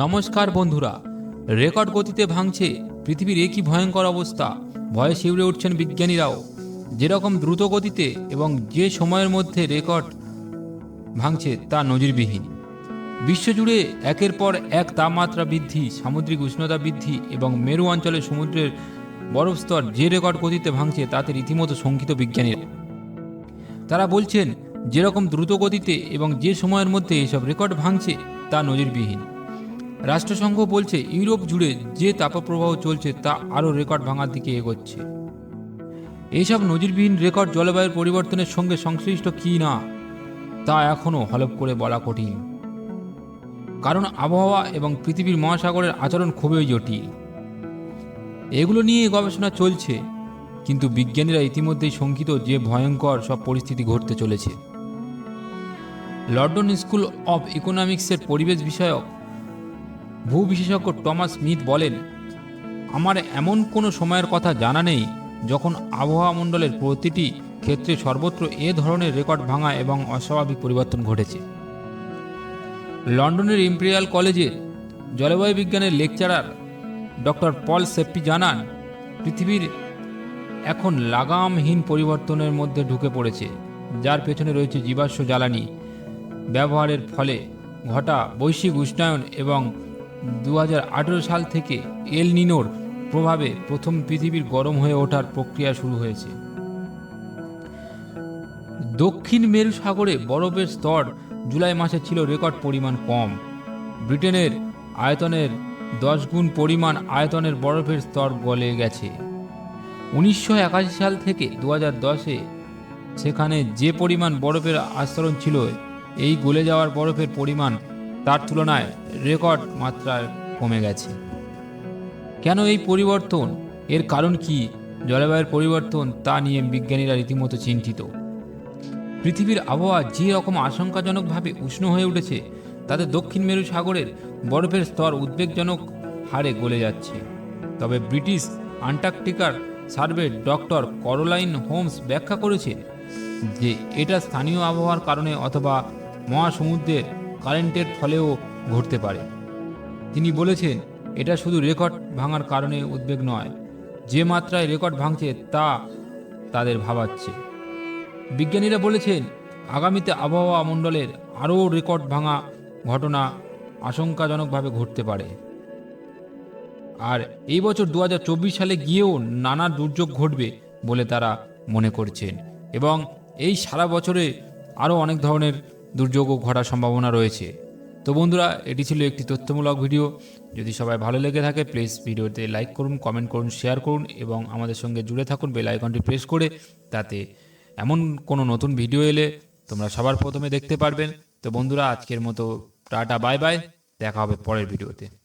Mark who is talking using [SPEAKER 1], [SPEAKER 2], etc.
[SPEAKER 1] নমস্কার বন্ধুরা, রেকর্ড গতিতে ভাঙছে পৃথিবীর একই ভয়ঙ্কর অবস্থা। ভয়ে শিউরে উঠছেন বিজ্ঞানীরাও। যেরকম দ্রুত গতিতে এবং যে সময়ের মধ্যে রেকর্ড ভাঙছে তা নজিরবিহীন। বিশ্বজুড়ে একের পর এক তাপমাত্রা বৃদ্ধি, সামুদ্রিক উষ্ণতা বৃদ্ধি এবং মেরু অঞ্চলে সমুদ্রের বরফ স্তর যে রেকর্ড গতিতে ভাঙছে তাতে রীতিমতো শঙ্কিত বিজ্ঞানীরা। তারা বলছেন, যেরকম দ্রুত গতিতে এবং যে সময়ের মধ্যে এসব রেকর্ড ভাঙছে তা নজিরবিহীন। রাষ্ট্রসংঘ বলছে, ইউরোপ জুড়ে যে তাপপ্রবাহ চলছে তা আরও রেকর্ড ভাঙার দিকে এগোচ্ছে। এইসব নজিরবিহীন রেকর্ড জলবায়ুর পরিবর্তনের সঙ্গে সংশ্লিষ্ট কি না, তা এখনও হলপ করে বলা কঠিন। কারণ আবহাওয়া এবং পৃথিবীর মহাসাগরের আচরণ খুবই জটিল। এগুলো নিয়ে গবেষণা চলছে, কিন্তু বিজ্ঞানীরা ইতিমধ্যেই শঙ্কিত যে ভয়ঙ্কর সব পরিস্থিতি ঘটতে চলেছে। লন্ডন স্কুল অব ইকোনমিক্সের পরিবেশ বিষয়ক ভূ বিশেষজ্ঞ টমাস স্মিথ বলেন, আমার এমন কোনো সময়ের কথা জানা নেই যখন আবহাওয়া মণ্ডলের প্রতিটি ক্ষেত্রে সর্বত্র এ ধরনের রেকর্ড ভাঙা এবং অস্বাভাবিক পরিবর্তন ঘটেছে। লন্ডনের ইম্পেরিয়াল কলেজে জলবায়ু বিজ্ঞানের লেকচারার ডক্টর পল সেপ্পি জানান, পৃথিবীর এখন লাগামহীন পরিবর্তনের মধ্যে ঢুকে পড়েছে, যার পেছনে রয়েছে জীবাশ্ম জ্বালানি। ব্যবহারের ফলে ঘটা বৈশ্বিক উষ্ণায়ন এবং দু হাজার আঠেরো সাল থেকে এল নিনোর প্রভাবে প্রথম পৃথিবীর গরম হয়ে ওঠার প্রক্রিয়া শুরু হয়েছে। দক্ষিণ মেরু সাগরে বরফের স্তর জুলাই মাসে ছিল রেকর্ড পরিমাণ কম। ব্রিটেনের আয়তনের দশ গুণ পরিমাণ আয়তনের বরফের স্তর গলে গেছে। উনিশশো একাশি সাল থেকে দু হাজার দশে সেখানে যে পরিমাণ বরফের আস্তরণ ছিল, এই গলে যাওয়ার বরফের পরিমাণ তার তুলনায় রেকর্ড মাত্রায় কমে গেছে। কেন এই পরিবর্তন? এর কারণ কি? জলবায়ুর পরিবর্তন তা নিয়ে বিজ্ঞানীরা রীতিমতো চিন্তিত। পৃথিবীর আবহাওয়া যে রকম আশঙ্কাজনকভাবে উষ্ণ হয়ে উঠেছে, তাতে দক্ষিণ মেরু সাগরের বরফের স্তর উদ্বেগজনক হারে গলে যাচ্ছে। তবে ব্রিটিশ আন্টার্কটিকার সার্ভে ডক্টর করোলাইন হোমস ব্যাখ্যা করেছে যে এটা স্থানীয় আবহাওয়ার কারণে অথবা মহাসমুদ্রের কারেন্টের ফলেও ঘটতে পারে। তিনি বলেছেন, এটা শুধু রেকর্ড ভাঙার কারণে উদ্বেগ নয়। যে মাত্রায় রেকর্ড ভাঙছে তা তাদের ভাবাচ্ছে। বিজ্ঞানীরা বলেছেন, আগামীতে আবহাওয়া মণ্ডলের আরও রেকর্ড ভাঙা ঘটনা আশঙ্কাজনকভাবে ঘটতে পারে। আর এই বছর দু হাজার চব্বিশ সালে গিয়েও নানা দুর্যোগ ঘটবে বলে তারা মনে করছেন। এবং এই সারা বছরে আরও অনেক ধরনের দুর্যোগও ঘটার সম্ভাবনা রয়েছে। তো বন্ধুরা, এটি ছিল একটি তথ্যমূলক ভিডিও। যদি সবাই ভালো লেগে থাকে প্লিজ ভিডিওতে লাইক করুন কমেন্ট করুন শেয়ার করুন এবং আমাদের সঙ্গে জুড়ে থাকুন বেল আইকনটি প্রেস করে। তাতে এমন কোনো নতুন ভিডিও এলে তোমরা সবার প্রথমে দেখতে পারবেন। তো বন্ধুরা, আজকের মতো টাটা বাই বাই দেখা হবে পরের ভিডিওতে।